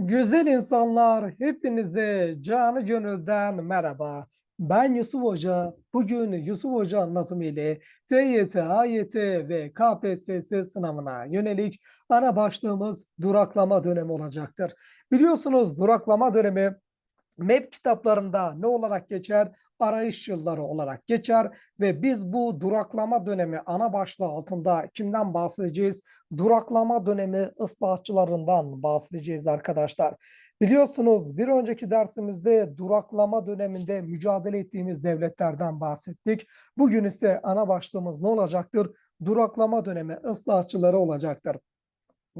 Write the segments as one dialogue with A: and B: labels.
A: Güzel insanlar, hepinize canı gönülden merhaba. Ben Yusuf Hoca. Bugün Yusuf Hoca anlatımı ile TYT, AYT ve KPSS sınavına yönelik ana başlığımız duraklama dönemi olacaktır. Biliyorsunuz duraklama dönemi MEP kitaplarında ne olarak geçer? Arayış yılları olarak geçer ve biz bu duraklama dönemi ana başlığı altında kimden bahsedeceğiz? Duraklama dönemi ıslahatçılarından bahsedeceğiz arkadaşlar. Biliyorsunuz bir önceki dersimizde duraklama döneminde mücadele ettiğimiz devletlerden bahsettik. Bugün ise ana başlığımız ne olacaktır? Duraklama dönemi ıslahatçıları olacaktır.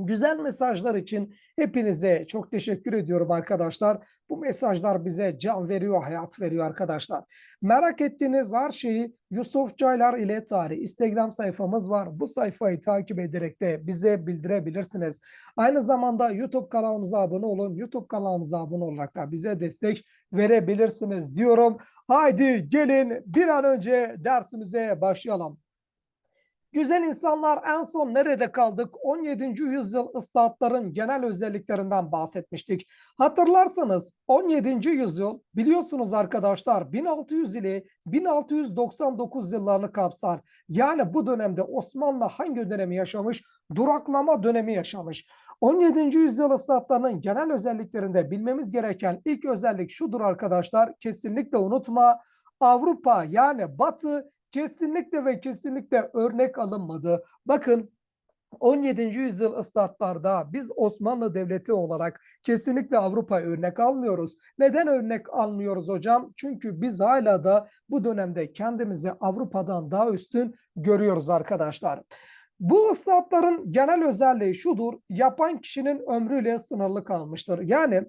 A: Güzel mesajlar için hepinize çok teşekkür ediyorum arkadaşlar. Bu mesajlar bize can veriyor, hayat veriyor arkadaşlar. Merak ettiğiniz her şeyi Yusuf Caylar ile tarih Instagram sayfamız var. Bu sayfayı takip ederek de bize bildirebilirsiniz. Aynı zamanda YouTube kanalımıza abone olun. YouTube kanalımıza abone olarak da bize destek verebilirsiniz diyorum. Haydi gelin bir an önce dersimize başlayalım. Güzel insanlar en son nerede kaldık? 17. yüzyıl ıslahatların genel özelliklerinden bahsetmiştik. Hatırlarsanız 17. yüzyıl biliyorsunuz arkadaşlar 1600 ile 1699 yıllarını kapsar. Yani bu dönemde Osmanlı hangi dönemi yaşamış? Duraklama dönemi yaşamış. 17. yüzyıl ıslahatlarının genel özelliklerinde bilmemiz gereken ilk özellik şudur arkadaşlar. Kesinlikle unutma. Avrupa yani Batı kesinlikle ve kesinlikle örnek alınmadı. Bakın 17. yüzyıl ıslahatlarda biz Osmanlı Devleti olarak kesinlikle Avrupa örnek almıyoruz. Neden örnek almıyoruz hocam? Çünkü biz hala da bu dönemde kendimizi Avrupa'dan daha üstün görüyoruz arkadaşlar. Bu ıslahatların genel özelliği şudur. Yapan kişinin ömrüyle sınırlı kalmıştır. Yani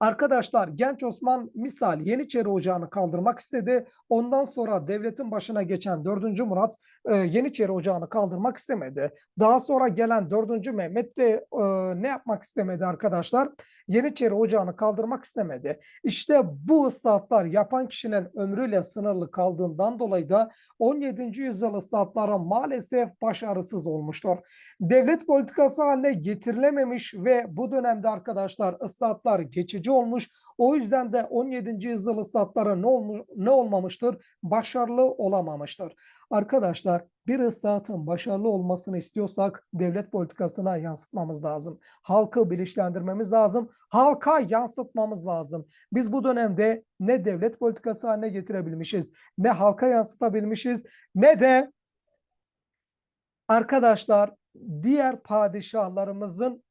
A: Arkadaşlar Genç Osman misal Yeniçeri Ocağı'nı kaldırmak istedi. Ondan sonra devletin başına geçen 4. Murat e, Yeniçeri Ocağı'nı kaldırmak istemedi. Daha sonra gelen 4. Mehmet de e, ne yapmak istemedi arkadaşlar? Yeniçeri Ocağı'nı kaldırmak istemedi. İşte bu ıslahatlar yapan kişinin ömrüyle sınırlı kaldığından dolayı da 17. yüzyıl ıslahatları maalesef başarısız olmuştur. Devlet politikası haline getirilememiş ve bu dönemde arkadaşlar ıslahatlar geçici olmuş. O yüzden de 17. yüzyıl ıslahatları ne, olmuş, ne olmamıştır? Başarılı olamamıştır. Arkadaşlar bir ıslahatın başarılı olmasını istiyorsak devlet politikasına yansıtmamız lazım. Halkı bilinçlendirmemiz lazım. Halka yansıtmamız lazım. Biz bu dönemde ne devlet politikası haline getirebilmişiz, ne halka yansıtabilmişiz, ne de arkadaşlar diğer padişahlarımızın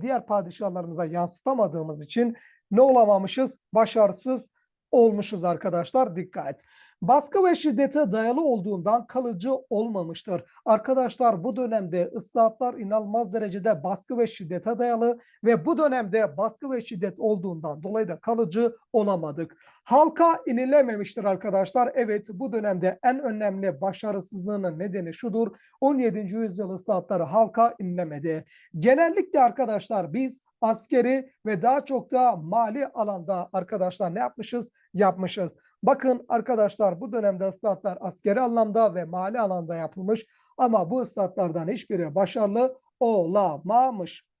A: diğer padişahlarımıza yansıtamadığımız için ne olamamışız? Başarısız olmuşuz arkadaşlar dikkat. Baskı ve şiddete dayalı olduğundan kalıcı olmamıştır. Arkadaşlar bu dönemde ıslahatlar inanılmaz derecede baskı ve şiddete dayalı ve bu dönemde baskı ve şiddet olduğundan dolayı da kalıcı olamadık. Halka inilememiştir arkadaşlar. Evet bu dönemde en önemli başarısızlığının nedeni şudur. 17. yüzyıl ıslahatları halka inilemedi. Genellikle arkadaşlar biz askeri ve daha çok da mali alanda arkadaşlar ne yapmışız? Yapmışız. Bakın arkadaşlar bu dönemde ıslahatlar askeri anlamda ve mali alanda yapılmış ama bu ıslahatlardan hiçbiri başarılı olamamış.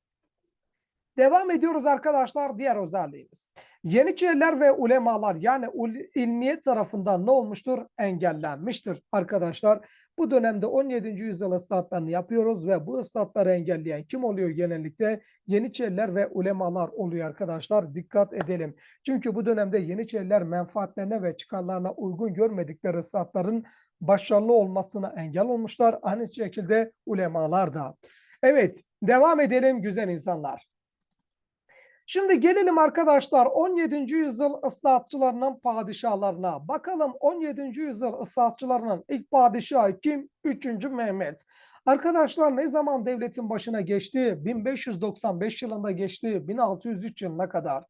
A: Devam ediyoruz arkadaşlar diğer özelliğimiz. Yeniçeriler ve ulemalar yani ilmiyet tarafından ne olmuştur? Engellenmiştir arkadaşlar. Bu dönemde 17. yüzyıl ıslahatlarını yapıyoruz ve bu ıslahatları engelleyen kim oluyor genellikle? Yeniçeriler ve ulemalar oluyor arkadaşlar. Dikkat edelim. Çünkü bu dönemde Yeniçeriler menfaatlerine ve çıkarlarına uygun görmedikleri ıslahatların başarılı olmasına engel olmuşlar. Aynı şekilde ulemalar da. Evet devam edelim güzel insanlar. Şimdi gelelim arkadaşlar 17. yüzyıl ıslahatçılarının padişahlarına. Bakalım 17. yüzyıl ıslahatçılarının ilk padişahı kim? 3. Mehmet. Arkadaşlar ne zaman devletin başına geçti? 1595 yılında geçti. 1603 yılına kadar.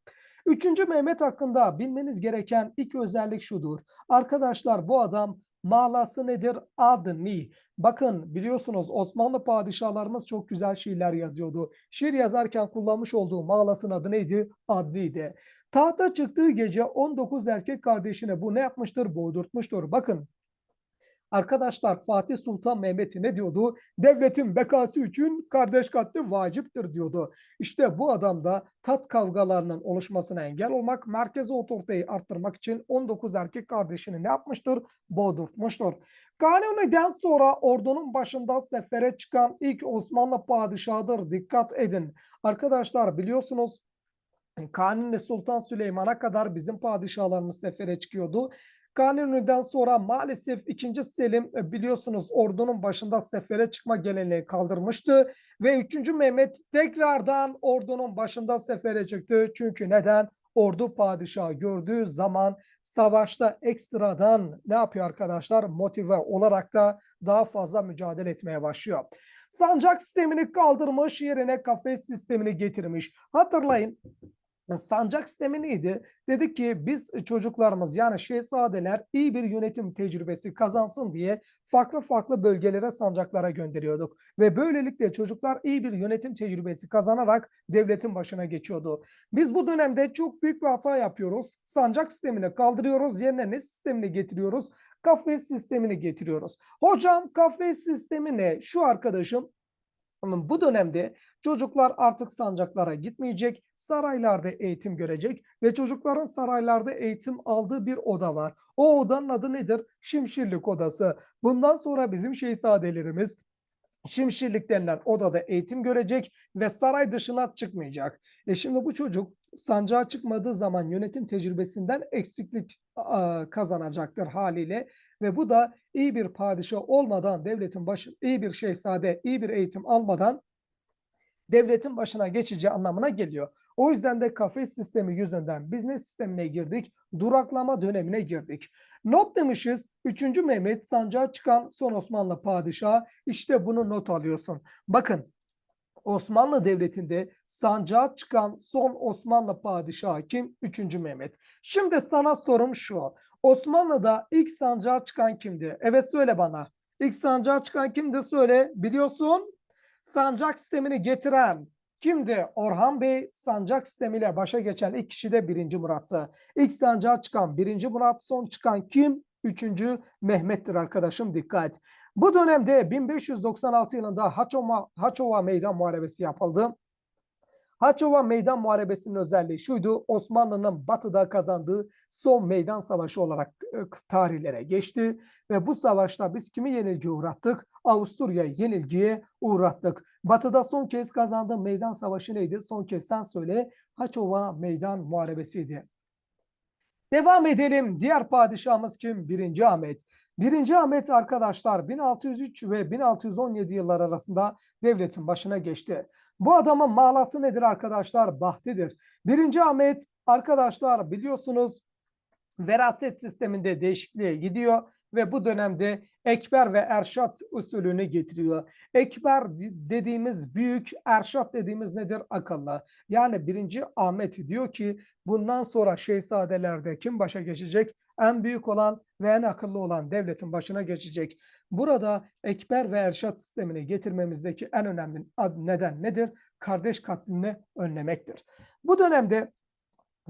A: Üçüncü Mehmet hakkında bilmeniz gereken ilk özellik şudur. Arkadaşlar bu adam Malası nedir? Adni. Bakın biliyorsunuz Osmanlı padişahlarımız çok güzel şiirler yazıyordu. Şiir yazarken kullanmış olduğu malasın adı neydi? Adniydi. Tahta çıktığı gece 19 erkek kardeşine bu ne yapmıştır? Boğdurtmuştur. Bakın Arkadaşlar Fatih Sultan Mehmet'i ne diyordu? Devletin bekası için kardeş katli vaciptir diyordu. İşte bu adam da tat kavgalarının oluşmasına engel olmak, merkezi otoriteyi arttırmak için 19 erkek kardeşini ne yapmıştır? Boğdurtmuştur. Kanuni'den sonra ordunun başında sefere çıkan ilk Osmanlı padişahıdır. Dikkat edin. Arkadaşlar biliyorsunuz Kanuni Sultan Süleyman'a kadar bizim padişahlarımız sefere çıkıyordu. Kanuni'den sonra maalesef 2. Selim e, biliyorsunuz ordunun başında sefere çıkma geleneği kaldırmıştı. Ve 3. Mehmet tekrardan ordunun başında sefere çıktı. Çünkü neden? Ordu padişahı gördüğü zaman savaşta ekstradan ne yapıyor arkadaşlar? Motive olarak da daha fazla mücadele etmeye başlıyor. Sancak sistemini kaldırmış yerine kafes sistemini getirmiş. Hatırlayın Sancak sistemi neydi? Dedik ki biz çocuklarımız yani şehzadeler iyi bir yönetim tecrübesi kazansın diye farklı farklı bölgelere sancaklara gönderiyorduk. Ve böylelikle çocuklar iyi bir yönetim tecrübesi kazanarak devletin başına geçiyordu. Biz bu dönemde çok büyük bir hata yapıyoruz. Sancak sistemini kaldırıyoruz. Yerine ne sistemini getiriyoruz? Kafes sistemini getiriyoruz. Hocam kafes sistemi ne? Şu arkadaşım ama bu dönemde çocuklar artık sancaklara gitmeyecek, saraylarda eğitim görecek ve çocukların saraylarda eğitim aldığı bir oda var. O odanın adı nedir? Şimşirlik odası. Bundan sonra bizim şehzadelerimiz Şimşirlik denilen odada eğitim görecek ve saray dışına çıkmayacak. E şimdi bu çocuk sancağa çıkmadığı zaman yönetim tecrübesinden eksiklik kazanacaktır haliyle ve bu da iyi bir padişah olmadan devletin başı iyi bir şehzade iyi bir eğitim almadan devletin başına geçeceği anlamına geliyor. O yüzden de kafes sistemi yüzünden biznes sistemine girdik, duraklama dönemine girdik. Not demişiz 3. Mehmet sancağa çıkan son Osmanlı padişahı işte bunu not alıyorsun. Bakın Osmanlı Devleti'nde sancağa çıkan son Osmanlı padişahı kim? 3. Mehmet. Şimdi sana sorum şu. Osmanlı'da ilk sancağa çıkan kimdi? Evet söyle bana. İlk sancağa çıkan kimdi söyle. Biliyorsun sancak sistemini getiren kimdi? Orhan Bey sancak sistemiyle başa geçen ilk kişi de 1. Murat'tı. İlk sancağa çıkan 1. Murat son çıkan kim? 3. Mehmet'tir arkadaşım dikkat. Bu dönemde 1596 yılında Haçova, Haçova Meydan Muharebesi yapıldı. Haçova Meydan Muharebesi'nin özelliği şuydu. Osmanlı'nın batıda kazandığı son meydan savaşı olarak e, tarihlere geçti. Ve bu savaşta biz kimi yenilgiye uğrattık? Avusturya yenilgiye uğrattık. Batıda son kez kazandığı meydan savaşı neydi? Son kez sen söyle. Haçova Meydan Muharebesi'ydi. Devam edelim. Diğer padişahımız kim? 1. Ahmet. 1. Ahmet arkadaşlar 1603 ve 1617 yıllar arasında devletin başına geçti. Bu adamın mağlası nedir arkadaşlar? Bahtidir. 1. Ahmet arkadaşlar biliyorsunuz veraset sisteminde değişikliğe gidiyor ve bu dönemde Ekber ve Erşat usulünü getiriyor. Ekber dediğimiz büyük, Erşat dediğimiz nedir? Akıllı. Yani birinci Ahmet diyor ki bundan sonra şehzadelerde kim başa geçecek? En büyük olan ve en akıllı olan devletin başına geçecek. Burada Ekber ve Erşat sistemini getirmemizdeki en önemli neden nedir? Kardeş katlini önlemektir. Bu dönemde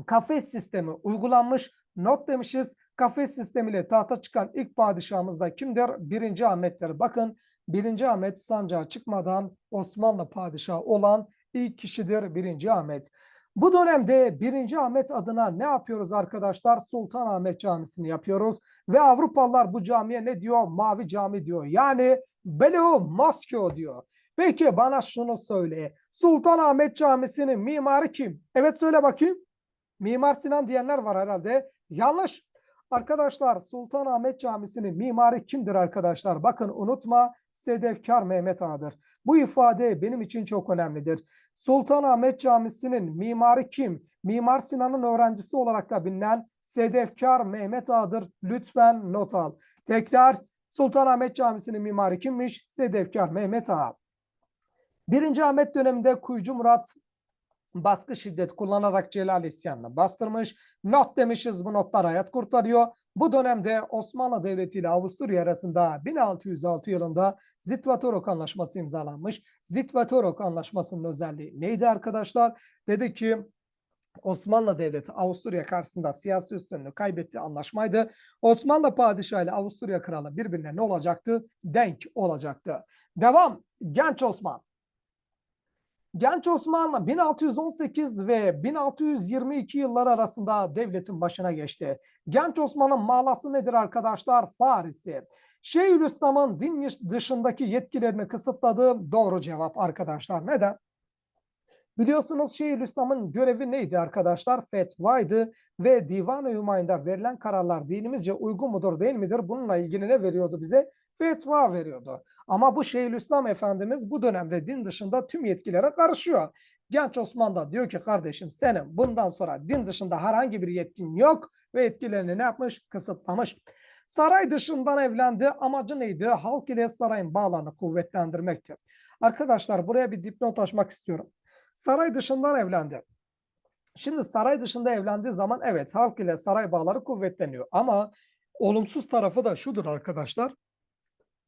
A: kafes sistemi uygulanmış Not demişiz. Kafes sistemiyle tahta çıkan ilk padişahımız da kimdir? Birinci Ahmet'tir. Bakın birinci Ahmet sancağa çıkmadan Osmanlı padişahı olan ilk kişidir birinci Ahmet. Bu dönemde birinci Ahmet adına ne yapıyoruz arkadaşlar? Sultan Ahmet Camisi'ni yapıyoruz. Ve Avrupalılar bu camiye ne diyor? Mavi cami diyor. Yani Beleo Moskeo diyor. Peki bana şunu söyle. Sultan Ahmet Camisi'nin mimarı kim? Evet söyle bakayım. Mimar Sinan diyenler var herhalde. Yanlış. Arkadaşlar Sultanahmet Camisi'nin mimarı kimdir arkadaşlar? Bakın unutma Sedefkar Mehmet Ağa'dır. Bu ifade benim için çok önemlidir. Sultanahmet Camisi'nin mimarı kim? Mimar Sinan'ın öğrencisi olarak da bilinen Sedefkar Mehmet Ağa'dır. Lütfen not al. Tekrar Sultanahmet Camisi'nin mimarı kimmiş? Sedefkar Mehmet Ağa. Birinci Ahmet döneminde Kuyucu Murat baskı şiddet kullanarak Celal isyanını bastırmış. Not demişiz bu notlar hayat kurtarıyor. Bu dönemde Osmanlı Devleti ile Avusturya arasında 1606 yılında Zitvatorok Anlaşması imzalanmış. Zitvatorok Anlaşması'nın özelliği neydi arkadaşlar? Dedi ki Osmanlı Devleti Avusturya karşısında siyasi üstünlüğü kaybettiği anlaşmaydı. Osmanlı Padişahı ile Avusturya Kralı birbirine ne olacaktı? Denk olacaktı. Devam. Genç Osman. Genç Osman 1618 ve 1622 yılları arasında devletin başına geçti. Genç Osman'ın mağlası nedir arkadaşlar? Farisi. Şeyhülislam'ın din dışındaki yetkilerini kısıtladığı doğru cevap arkadaşlar. Neden? Biliyorsunuz Şeyhülislam'ın görevi neydi arkadaşlar? Fetvaydı ve Divan-ı Hümayun'da verilen kararlar dinimizce uygun mudur değil midir? Bununla ilgili ne veriyordu bize? Fetva veriyordu. Ama bu Şeyhülislam Efendimiz bu dönemde din dışında tüm yetkilere karışıyor. Genç Osman da diyor ki kardeşim senin bundan sonra din dışında herhangi bir yetkin yok ve etkilerini ne yapmış? Kısıtlamış. Saray dışından evlendi. Amacı neydi? Halk ile sarayın bağlarını kuvvetlendirmekti. Arkadaşlar buraya bir dipnot açmak istiyorum. Saray dışından evlendi. Şimdi saray dışında evlendiği zaman evet halk ile saray bağları kuvvetleniyor. Ama olumsuz tarafı da şudur arkadaşlar.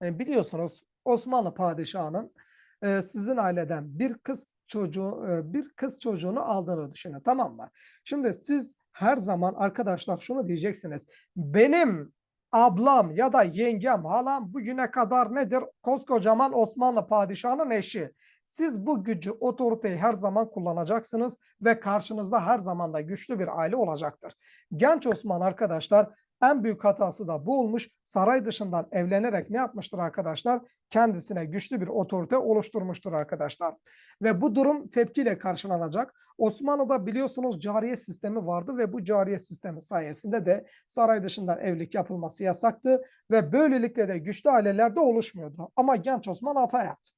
A: E, biliyorsunuz Osmanlı padişahının e, sizin aileden bir kız çocuğu e, bir kız çocuğunu aldığını düşünün tamam mı? Şimdi siz her zaman arkadaşlar şunu diyeceksiniz. Benim ablam ya da yengem, halam bugüne kadar nedir? Koskocaman Osmanlı padişahının eşi. Siz bu gücü, otoriteyi her zaman kullanacaksınız ve karşınızda her zaman da güçlü bir aile olacaktır. Genç Osman arkadaşlar en büyük hatası da bu olmuş. Saray dışından evlenerek ne yapmıştır arkadaşlar? Kendisine güçlü bir otorite oluşturmuştur arkadaşlar. Ve bu durum tepkiyle karşılanacak. Osmanlı'da biliyorsunuz cariye sistemi vardı ve bu cariye sistemi sayesinde de saray dışından evlilik yapılması yasaktı ve böylelikle de güçlü aileler de oluşmuyordu. Ama genç Osman hata yaptı.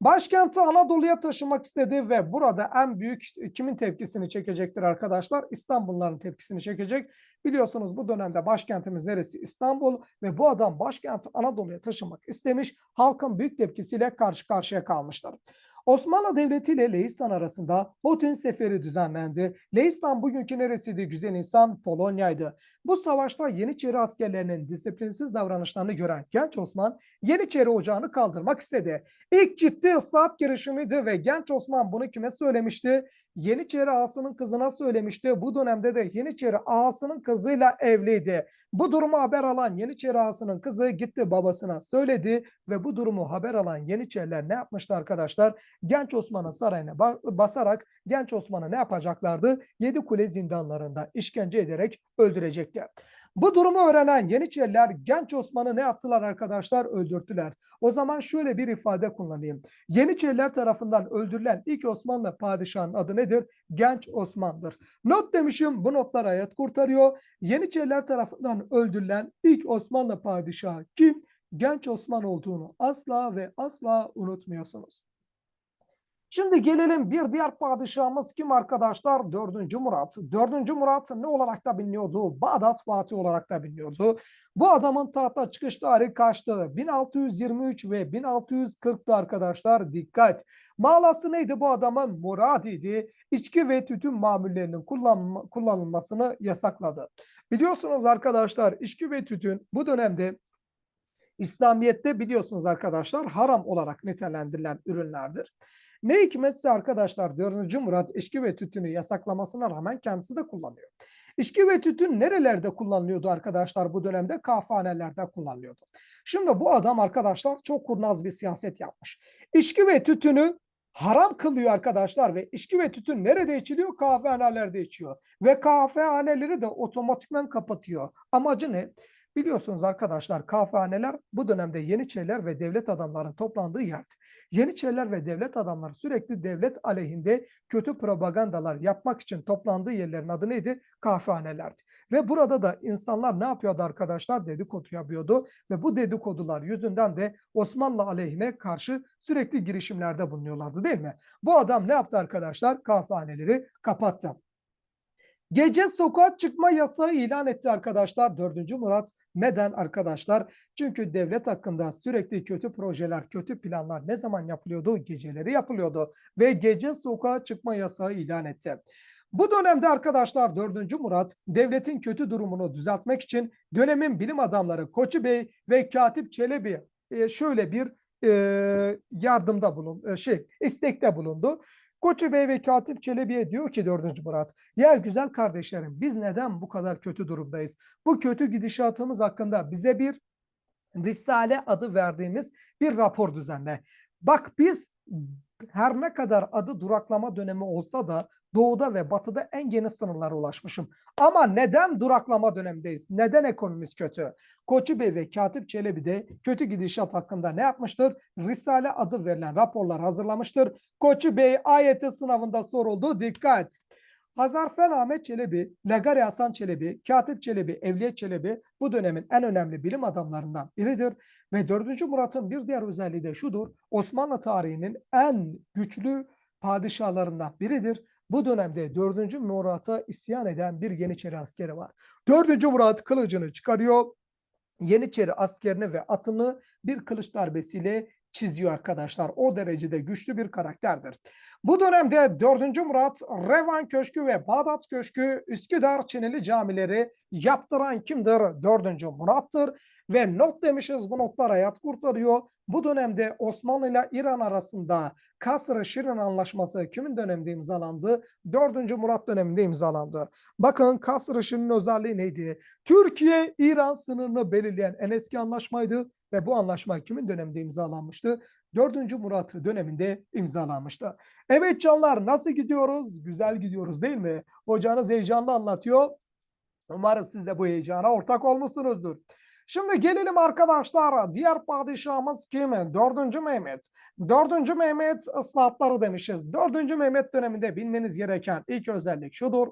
A: Başkenti Anadolu'ya taşımak istedi ve burada en büyük kimin tepkisini çekecektir arkadaşlar? İstanbulluların tepkisini çekecek. Biliyorsunuz bu dönemde başkentimiz neresi? İstanbul ve bu adam başkenti Anadolu'ya taşımak istemiş. Halkın büyük tepkisiyle karşı karşıya kalmışlar. Osmanlı Devleti ile Leistan arasında Hotun Seferi düzenlendi. Leistan bugünkü neresiydi güzel insan? Polonya'ydı. Bu savaşta Yeniçeri askerlerinin disiplinsiz davranışlarını gören genç Osman Yeniçeri ocağını kaldırmak istedi. İlk ciddi ıslahat girişimiydi ve genç Osman bunu kime söylemişti? Yeniçeri ağasının kızına söylemişti. Bu dönemde de Yeniçeri ağasının kızıyla evliydi. Bu durumu haber alan Yeniçeri ağasının kızı gitti babasına söyledi ve bu durumu haber alan Yeniçeriler ne yapmıştı arkadaşlar? Genç Osman'ın sarayına basarak Genç Osman'ı ne yapacaklardı? Yedi kule zindanlarında işkence ederek öldürecekti. Bu durumu öğrenen Yeniçeriler genç Osman'ı ne yaptılar arkadaşlar? Öldürttüler. O zaman şöyle bir ifade kullanayım. Yeniçeriler tarafından öldürülen ilk Osmanlı padişahının adı nedir? Genç Osman'dır. Not demişim bu notlar hayat kurtarıyor. Yeniçeriler tarafından öldürülen ilk Osmanlı padişahı kim? Genç Osman olduğunu asla ve asla unutmuyorsunuz. Şimdi gelelim bir diğer padişahımız kim arkadaşlar? Dördüncü Murat. Dördüncü Murat ne olarak da biliniyordu? Bağdat Fatih olarak da biliniyordu. Bu adamın tahta çıkış tarihi kaçtı? 1623 ve 1640'tı arkadaşlar. Dikkat. Mağlası neydi bu adamın? Murad idi. İçki ve tütün mamullerinin kullanma, kullanılmasını yasakladı. Biliyorsunuz arkadaşlar içki ve tütün bu dönemde İslamiyet'te biliyorsunuz arkadaşlar haram olarak nitelendirilen ürünlerdir. Ne hikmetse arkadaşlar 4. Murat içki ve tütünü yasaklamasına rağmen kendisi de kullanıyor. İçki ve tütün nerelerde kullanılıyordu arkadaşlar bu dönemde? Kahvehanelerde kullanılıyordu. Şimdi bu adam arkadaşlar çok kurnaz bir siyaset yapmış. İçki ve tütünü haram kılıyor arkadaşlar ve içki ve tütün nerede içiliyor? Kahvehanelerde içiyor. Ve kahvehaneleri de otomatikman kapatıyor. Amacı ne? Biliyorsunuz arkadaşlar kahvehaneler bu dönemde Yeniçeriler ve devlet adamların toplandığı yerdi. Yeniçeriler ve devlet adamları sürekli devlet aleyhinde kötü propagandalar yapmak için toplandığı yerlerin adı neydi? Kahvehanelerdi. Ve burada da insanlar ne yapıyordu arkadaşlar? Dedikodu yapıyordu ve bu dedikodular yüzünden de Osmanlı aleyhine karşı sürekli girişimlerde bulunuyorlardı değil mi? Bu adam ne yaptı arkadaşlar? Kahvehaneleri kapattı. Gece sokağa çıkma yasağı ilan etti arkadaşlar 4. Murat. Neden arkadaşlar? Çünkü devlet hakkında sürekli kötü projeler, kötü planlar ne zaman yapılıyordu? Geceleri yapılıyordu ve gece sokağa çıkma yasağı ilan etti. Bu dönemde arkadaşlar 4. Murat devletin kötü durumunu düzeltmek için dönemin bilim adamları Koçu Bey ve Katip Çelebi e, şöyle bir e, yardımda bulun, e, şey istekte bulundu. Koçu Bey ve Katip Çelebi'ye diyor ki 4. Murat, ya güzel kardeşlerim biz neden bu kadar kötü durumdayız? Bu kötü gidişatımız hakkında bize bir Risale adı verdiğimiz bir rapor düzenle. Bak biz her ne kadar adı duraklama dönemi olsa da doğuda ve batıda en geniş sınırlara ulaşmışım. Ama neden duraklama dönemindeyiz? Neden ekonomimiz kötü? Koçu Bey ve Katip Çelebi de kötü gidişat hakkında ne yapmıştır? Risale adı verilen raporlar hazırlamıştır. Koçu Bey AYT sınavında soruldu. Dikkat! Hazarfen Ahmet Çelebi, Legari Hasan Çelebi, Katip Çelebi, Evliya Çelebi bu dönemin en önemli bilim adamlarından biridir. Ve 4. Murat'ın bir diğer özelliği de şudur. Osmanlı tarihinin en güçlü padişahlarından biridir. Bu dönemde 4. Murat'a isyan eden bir Yeniçeri askeri var. 4. Murat kılıcını çıkarıyor. Yeniçeri askerini ve atını bir kılıç darbesiyle çiziyor arkadaşlar. O derecede güçlü bir karakterdir. Bu dönemde 4. Murat Revan Köşkü ve Bağdat Köşkü Üsküdar Çinili camileri yaptıran kimdir? 4. Murat'tır. Ve not demişiz bu notlar hayat kurtarıyor. Bu dönemde Osmanlı ile İran arasında Kasr-ı Şirin Anlaşması kimin döneminde imzalandı? 4. Murat döneminde imzalandı. Bakın Kasr-ı Şirin'in özelliği neydi? Türkiye-İran sınırını belirleyen en eski anlaşmaydı ve bu anlaşma kimin döneminde imzalanmıştı? 4. Murat döneminde imzalanmıştı. Evet canlar nasıl gidiyoruz? Güzel gidiyoruz değil mi? Hocanız heyecanlı anlatıyor. Umarım siz de bu heyecana ortak olmuşsunuzdur. Şimdi gelelim arkadaşlar diğer padişahımız kim? 4. Mehmet. 4. Mehmet ıslahatları demişiz. 4. Mehmet döneminde bilmeniz gereken ilk özellik şudur.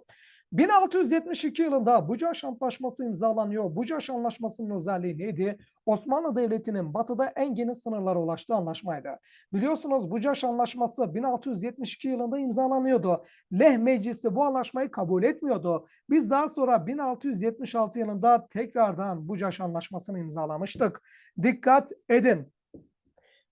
A: 1672 yılında Bucaş Antlaşması imzalanıyor. Bucaş Antlaşması'nın özelliği neydi? Osmanlı Devleti'nin batıda en geniş sınırlara ulaştığı anlaşmaydı. Biliyorsunuz Bucaş Antlaşması 1672 yılında imzalanıyordu. Leh Meclisi bu anlaşmayı kabul etmiyordu. Biz daha sonra 1676 yılında tekrardan Bucaş Antlaşması'nı imzalamıştık. Dikkat edin.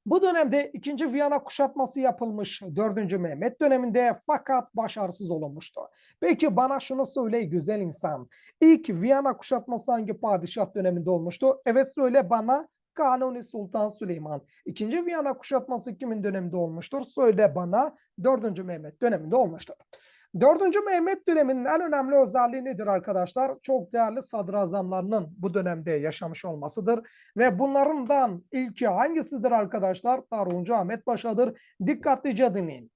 A: Bu dönemde 2. Viyana kuşatması yapılmış 4. Mehmet döneminde fakat başarısız olunmuştu. Peki bana şunu söyle güzel insan. İlk Viyana kuşatması hangi padişah döneminde olmuştu? Evet söyle bana Kanuni Sultan Süleyman. İkinci Viyana kuşatması kimin döneminde olmuştur? Söyle bana 4. Mehmet döneminde olmuştur. 4. Mehmet döneminin en önemli özelliği nedir arkadaşlar? Çok değerli sadrazamlarının bu dönemde yaşamış olmasıdır. Ve bunlarından ilki hangisidir arkadaşlar? Tarhuncu Ahmet Paşa'dır. Dikkatlice dinleyin.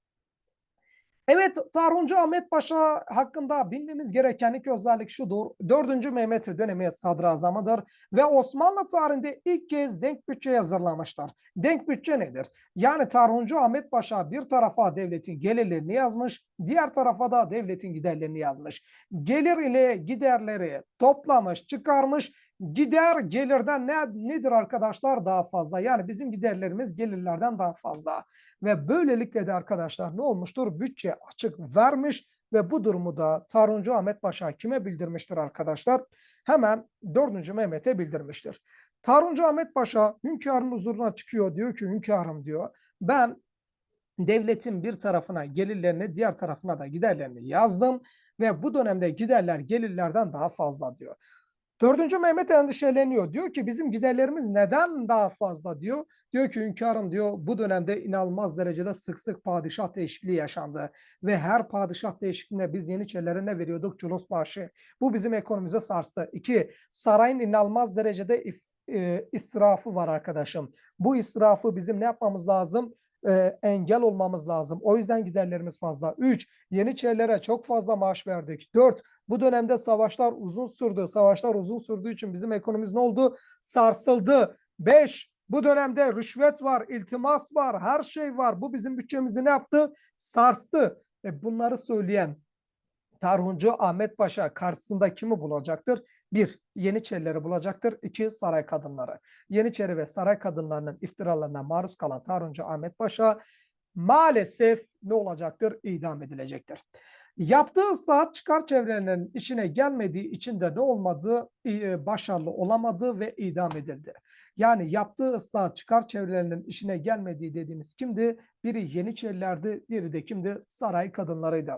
A: Evet Tarhuncu Ahmet Paşa hakkında bilmemiz gereken iki özellik şudur. 4. Mehmet dönemi sadrazamıdır ve Osmanlı tarihinde ilk kez denk bütçe hazırlamışlar. Denk bütçe nedir? Yani Tarhuncu Ahmet Paşa bir tarafa devletin gelirlerini yazmış, diğer tarafa da devletin giderlerini yazmış. Gelir ile giderleri toplamış, çıkarmış Gider gelirden ne, nedir arkadaşlar? Daha fazla. Yani bizim giderlerimiz gelirlerden daha fazla. Ve böylelikle de arkadaşlar ne olmuştur? Bütçe açık vermiş ve bu durumu da Taruncu Ahmet Paşa kime bildirmiştir arkadaşlar? Hemen 4. Mehmet'e bildirmiştir. Taruncu Ahmet Paşa hünkârın huzuruna çıkıyor. Diyor ki hünkârım diyor ben devletin bir tarafına gelirlerini diğer tarafına da giderlerini yazdım ve bu dönemde giderler gelirlerden daha fazla diyor. Dördüncü Mehmet endişeleniyor. Diyor ki bizim giderlerimiz neden daha fazla diyor. Diyor ki hünkârım diyor bu dönemde inanılmaz derecede sık sık padişah değişikliği yaşandı. Ve her padişah değişikliğinde biz Yeniçerilere ne veriyorduk? Culos bağışı. Bu bizim ekonomimize sarstı. İki, sarayın inanılmaz derecede if, e, israfı var arkadaşım. Bu israfı bizim ne yapmamız lazım? E, engel olmamız lazım. O yüzden giderlerimiz fazla. 3. Yeniçerilere çok fazla maaş verdik. 4. Bu dönemde savaşlar uzun sürdü. Savaşlar uzun sürdüğü için bizim ekonomimiz ne oldu? Sarsıldı. 5. Bu dönemde rüşvet var, iltimas var, her şey var. Bu bizim bütçemizi ne yaptı? Sarstı. E bunları söyleyen Tarhuncu Ahmet Paşa karşısında kimi bulacaktır? Bir, Yeniçerileri bulacaktır. İki, saray kadınları. Yeniçeri ve saray kadınlarının iftiralarına maruz kalan Tarhuncu Ahmet Paşa maalesef ne olacaktır? İdam edilecektir. Yaptığı ıslahat çıkar çevrelerinin işine gelmediği için de ne olmadı? Başarılı olamadı ve idam edildi. Yani yaptığı ıslahat çıkar çevrelerinin işine gelmediği dediğimiz kimdi? Biri Yeniçerilerdi, diğeri de kimdi? Saray kadınlarıydı.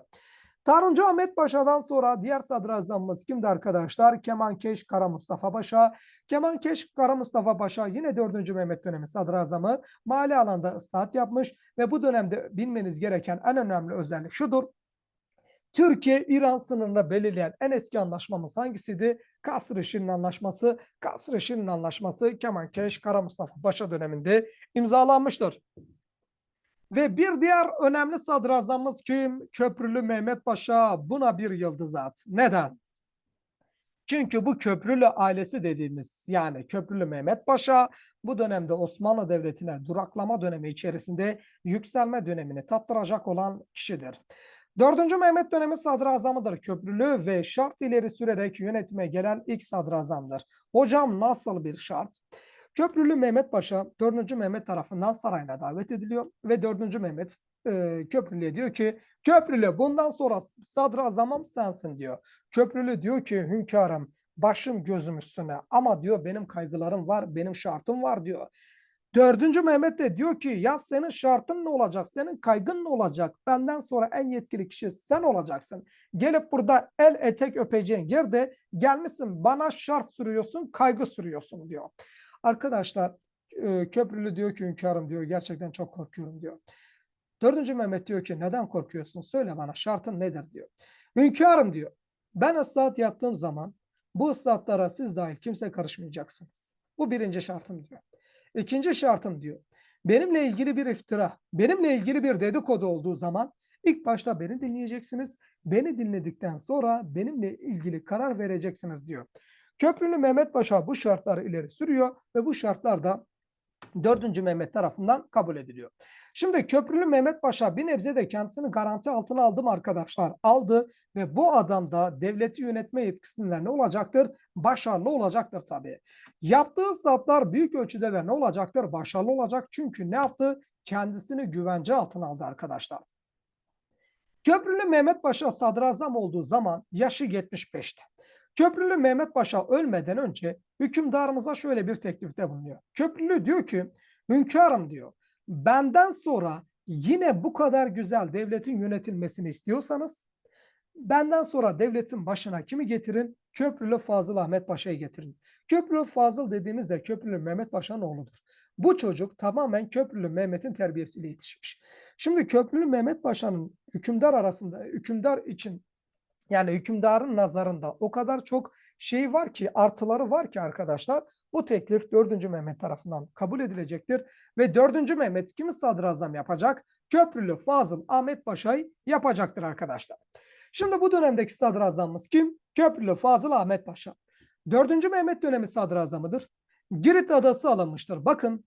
A: Tanrıcı Ahmet Paşa'dan sonra diğer sadrazamımız kimdi arkadaşlar? Kemankeş Kara Mustafa Paşa. Kemankeş Kara Mustafa Paşa yine 4. Mehmet dönemi sadrazamı. Mali alanda ıslahat yapmış ve bu dönemde bilmeniz gereken en önemli özellik şudur. Türkiye-İran sınırını belirleyen en eski anlaşmamız hangisiydi? Kasr-ı Şirin Anlaşması. Kasr-ı Şirin Anlaşması Kemankeş Kara Mustafa Paşa döneminde imzalanmıştır. Ve bir diğer önemli sadrazamımız kim? Köprülü Mehmet Paşa. Buna bir yıldız at. Neden? Çünkü bu Köprülü ailesi dediğimiz yani Köprülü Mehmet Paşa bu dönemde Osmanlı Devleti'ne duraklama dönemi içerisinde yükselme dönemini tattıracak olan kişidir. Dördüncü Mehmet dönemi sadrazamıdır Köprülü ve şart ileri sürerek yönetime gelen ilk sadrazamdır. Hocam nasıl bir şart? Köprülü Mehmet Paşa 4. Mehmet tarafından sarayına davet ediliyor ve 4. Mehmet e, Köprülü'ye diyor ki Köprülü bundan sonra sadrazamım sensin diyor. Köprülü diyor ki hünkârım başım gözüm üstüne ama diyor benim kaygılarım var benim şartım var diyor. Dördüncü Mehmet de diyor ki ya senin şartın ne olacak? Senin kaygın ne olacak? Benden sonra en yetkili kişi sen olacaksın. Gelip burada el etek öpeceğin yerde gelmişsin bana şart sürüyorsun, kaygı sürüyorsun diyor. Arkadaşlar e, Köprülü diyor ki hünkârım diyor gerçekten çok korkuyorum diyor. Dördüncü Mehmet diyor ki neden korkuyorsun? Söyle bana şartın nedir diyor. Hünkârım diyor. Ben ıslahat yaptığım zaman bu ıslahatlara siz dahil kimse karışmayacaksınız. Bu birinci şartım diyor. İkinci şartım diyor. Benimle ilgili bir iftira, benimle ilgili bir dedikodu olduğu zaman ilk başta beni dinleyeceksiniz. Beni dinledikten sonra benimle ilgili karar vereceksiniz diyor. Köprülü Mehmet Paşa bu şartları ileri sürüyor ve bu şartlar da 4. Mehmet tarafından kabul ediliyor. Şimdi Köprülü Mehmet Paşa bir nebze de kendisini garanti altına aldım arkadaşlar. Aldı ve bu adam da devleti yönetme yetkisinden ne olacaktır? Başarılı olacaktır tabii. Yaptığı statlar büyük ölçüde de ne olacaktır? Başarılı olacak. Çünkü ne yaptı? Kendisini güvence altına aldı arkadaşlar. Köprülü Mehmet Paşa sadrazam olduğu zaman yaşı 75'ti. Köprülü Mehmet Paşa ölmeden önce hükümdarımıza şöyle bir teklifte bulunuyor. Köprülü diyor ki hünkârım diyor benden sonra yine bu kadar güzel devletin yönetilmesini istiyorsanız benden sonra devletin başına kimi getirin? Köprülü Fazıl Ahmet Paşa'yı getirin. Köprülü Fazıl dediğimizde Köprülü Mehmet Paşa'nın oğludur. Bu çocuk tamamen Köprülü Mehmet'in terbiyesiyle yetişmiş. Şimdi Köprülü Mehmet Paşa'nın hükümdar arasında, hükümdar için yani hükümdarın nazarında o kadar çok şey var ki artıları var ki arkadaşlar bu teklif 4. Mehmet tarafından kabul edilecektir. Ve 4. Mehmet kimi sadrazam yapacak? Köprülü Fazıl Ahmet Paşa'yı yapacaktır arkadaşlar. Şimdi bu dönemdeki sadrazamımız kim? Köprülü Fazıl Ahmet Paşa. 4. Mehmet dönemi sadrazamıdır. Girit adası alınmıştır. Bakın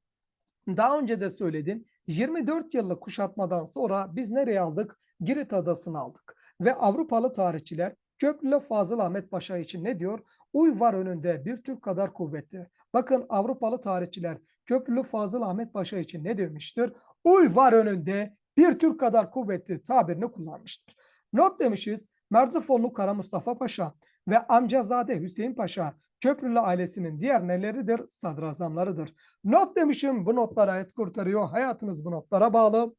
A: daha önce de söyledim. 24 yıllık kuşatmadan sonra biz nereye aldık? Girit adasını aldık. Ve Avrupalı tarihçiler Köprülü Fazıl Ahmet Paşa için ne diyor? Uy var önünde bir Türk kadar kuvvetli. Bakın Avrupalı tarihçiler Köprülü Fazıl Ahmet Paşa için ne demiştir? Uy var önünde bir Türk kadar kuvvetli tabirini kullanmıştır. Not demişiz Merzifonlu Kara Mustafa Paşa ve amcazade Hüseyin Paşa Köprülü ailesinin diğer neleridir? Sadrazamlarıdır. Not demişim bu notlara et kurtarıyor. Hayatınız bu notlara bağlı.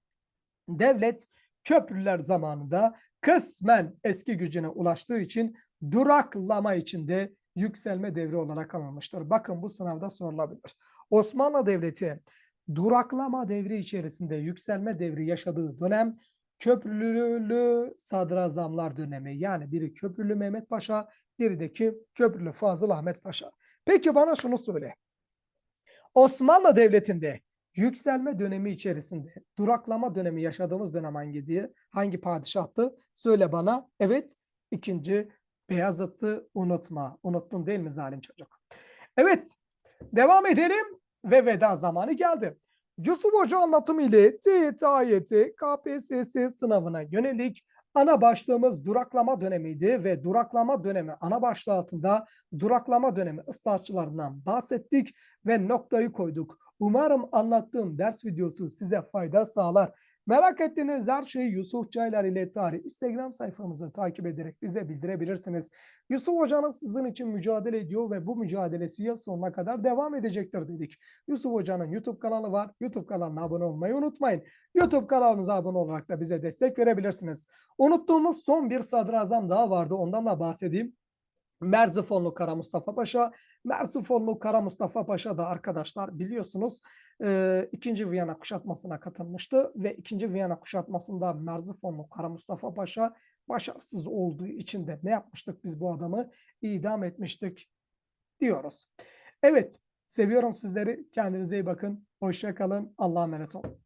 A: Devlet Köprüler zamanında kısmen eski gücüne ulaştığı için duraklama içinde yükselme devri olarak alınmıştır. Bakın bu sınavda sorulabilir. Osmanlı Devleti duraklama devri içerisinde yükselme devri yaşadığı dönem Köprülü Sadrazamlar dönemi. Yani biri Köprülü Mehmet Paşa, diğeri de kim? Köprülü Fazıl Ahmet Paşa. Peki bana şunu söyle. Osmanlı Devleti'nde yükselme dönemi içerisinde duraklama dönemi yaşadığımız dönem hangi diye hangi padişahtı? Söyle bana. Evet ikinci Beyazıt'ı unutma. Unuttun değil mi zalim çocuk? Evet devam edelim ve veda zamanı geldi. Yusuf Hoca anlatımı ile TYT KPSS sınavına yönelik ana başlığımız duraklama dönemiydi ve duraklama dönemi ana başlığı altında duraklama dönemi ıslahatçılarından bahsettik ve noktayı koyduk. Umarım anlattığım ders videosu size fayda sağlar. Merak ettiğiniz her şeyi Yusuf Caylar ile Tarih Instagram sayfamızı takip ederek bize bildirebilirsiniz. Yusuf Hoca'nız sizin için mücadele ediyor ve bu mücadelesi yıl sonuna kadar devam edecektir dedik. Yusuf Hoca'nın YouTube kanalı var. YouTube kanalına abone olmayı unutmayın. YouTube kanalımıza abone olarak da bize destek verebilirsiniz. Unuttuğumuz son bir sadrazam daha vardı. Ondan da bahsedeyim. Merzifonlu Kara Mustafa Paşa. Merzifonlu Kara Mustafa Paşa da arkadaşlar biliyorsunuz e, 2. Viyana kuşatmasına katılmıştı ve 2. Viyana kuşatmasında Merzifonlu Kara Mustafa Paşa başarısız olduğu için de ne yapmıştık biz bu adamı? idam etmiştik diyoruz. Evet, seviyorum sizleri. Kendinize iyi bakın. Hoşça kalın. Allah'a emanet olun.